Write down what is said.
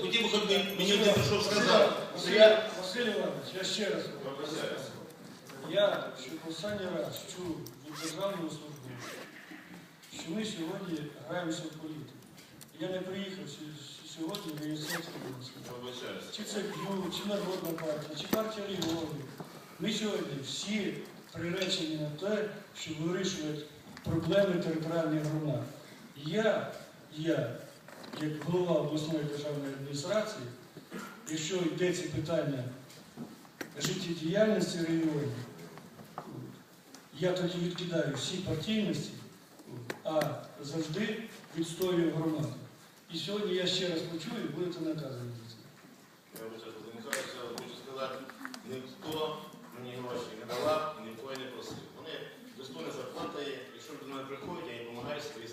Хотів би, ви мені один прийшов я Василь Іванович, я ще раз вам. Я що останній раз чув від державного службовця, що ми сьогодні граємося в політику. Я не приїхав сьогодні в Міністерство. Чи це П'Ю, чи Народна партія, чи партія регіонів. Ми сьогодні всі приречені на те, щоб вирішувати проблеми територіальних громад. Я, я, як голова обласної державної адміністрації, якщо йдеться питання життєдіяльності регіонів, я тоді відкидаю всі партійності, а завжди відстоюю громаду. І сьогодні я ще раз почую, і будете наказані за це. Я хочу сказати, ніхто мені гроші не давав, і не просив. Вони достойна зарплата є, якщо до мене приходять, я їм допомагаю свої.